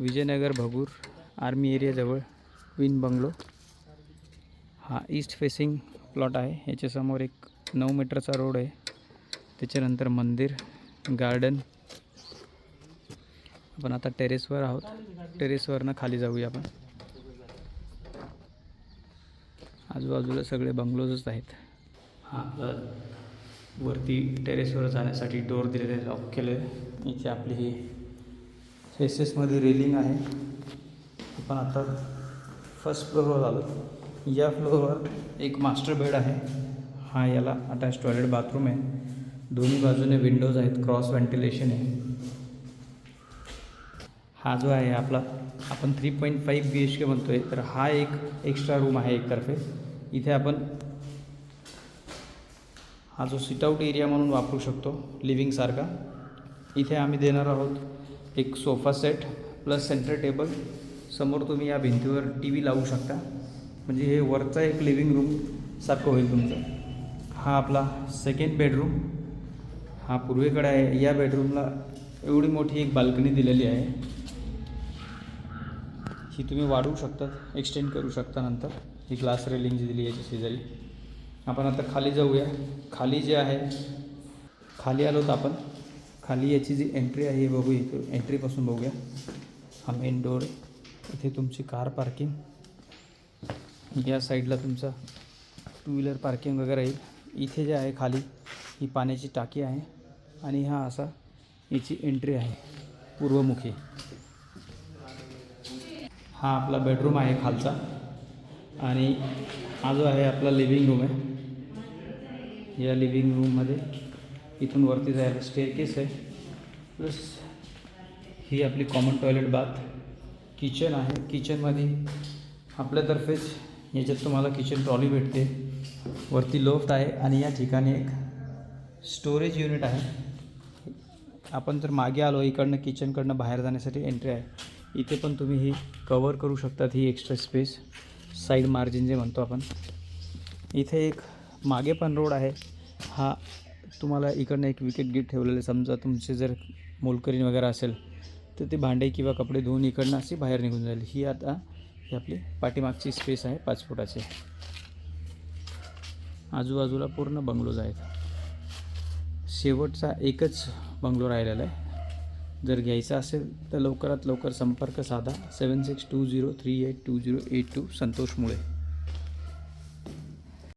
Vijayanagar Bhagur army एरियाजवळ win bungalow. हा east facing plot आहे. याच्यासमोर एक नऊ मीटरचा रोड आहे. त्याच्यानंतर मंदिर गार्डन आपण आता टेरेसवर आहोत. टेरेसवरनं खाली जाऊया आपण. आजूबाजूला सगळे बंगलोजच आहेत. हा वरती टेरेसवर जाण्यासाठी डोर दिलेले लॉक केले इथे आपली ही फेसेसमध्ये रेलिंग आहे. आपण आता फर्स्ट फ्लोअरवर आलो. या फ्लोअरवर एक मास्टर बेड आहे. हा याला अटॅच टॉयलेट बाथरूम आहे. दोन्ही बाजूने विंडोज आहेत. क्रॉस व्हेंटिलेशन आहे. हा जो आहे आपला आपण three point five B H K म्हणतो आहे तर हा एक एक्स्ट्रा रूम आहे एकतर्फे. इथे आपण हा जो सिटआउट एरिया म्हणून वापरू शकतो लिव्हिंगसारखा इथे आम्ही देणार आहोत एक sofa set plus centre table. समोर तुम्ही या भिंतीवर टी व्ही लावू शकता. म्हणजे हे वरचा एक लिव्हिंग रूम सारखं होईल तुमचं. हा आपला सेकंड बेडरूम हा पूर्वेकडे आहे. या बेडरूमला एवढी मोठी एक बाल्कनी दिलेली आहे. ही तुम्ही वाढवू शकता एक्सटेंड करू शकता नंतर. ही ग्लास रेलिंग जी दिली याची शेजारी. आपण आता खाली जाऊया. खाली जे आहे खाली आलो तर आपण. खाली याची जी एंट्री आहे हे बघू इथं एंट्रीपासून बघूया. हा मेन डोर इथे तुमची कार पार्किंग या साईडला तुमचा टू व्हीलर पार्किंग वगैरे येईल. इथे जे आहे खाली ही पाण्याची टाकी आहे. आणि हा असा याची एंट्री आहे. पूर्वमुखी. हा आपला बेडरूम आहे खालचा. आणि हा जो आहे आपला लिव्हिंग रूम आहे. या लिव्हिंग रूममध्ये इथून वरती जायला स्टेअरकेस आहे. प्लस ही आपली कॉमन टॉयलेट बाथ किचन आहे. किचनमध्ये आपल्यातर्फेच याच्यात तुम्हाला किचन ट्रॉली भेटते. वरती लोफ्ट आहे आणि या ठिकाणी एक स्टोरेज युनिट आहे. आपण जर मागे आलो इकडनं किचनकडनं बाहेर जाण्यासाठी एंट्री आहे. इथे पण तुम्ही ही कवर करू शकतात ही एक्स्ट्रा स्पेस साईड मार्जिन जे म्हणतो आपण. इथे एक मागे पण रोड आहे. हा तुम्हाला इकडनं एक विकेट गिट ठेवलेलं आहे. समजा तुमचे जर मोलकरीण वगैरे असेल तर ते भांडे किंवा कपडे धुवून इकडनं अशी बाहेर निघून जाईल. ही आता ही आपली पाठीमागची स्पेस आहे पाच फुटाची. आजूबाजूला पूर्ण बंगलोज आहेत. शेवटचा एकच बंगलो राहिलेला आहे. जर घ्यायचा असेल तर लवकरात लवकर संपर्क साधा. Seven six two zero three eight two zero eight two Santosh Mule.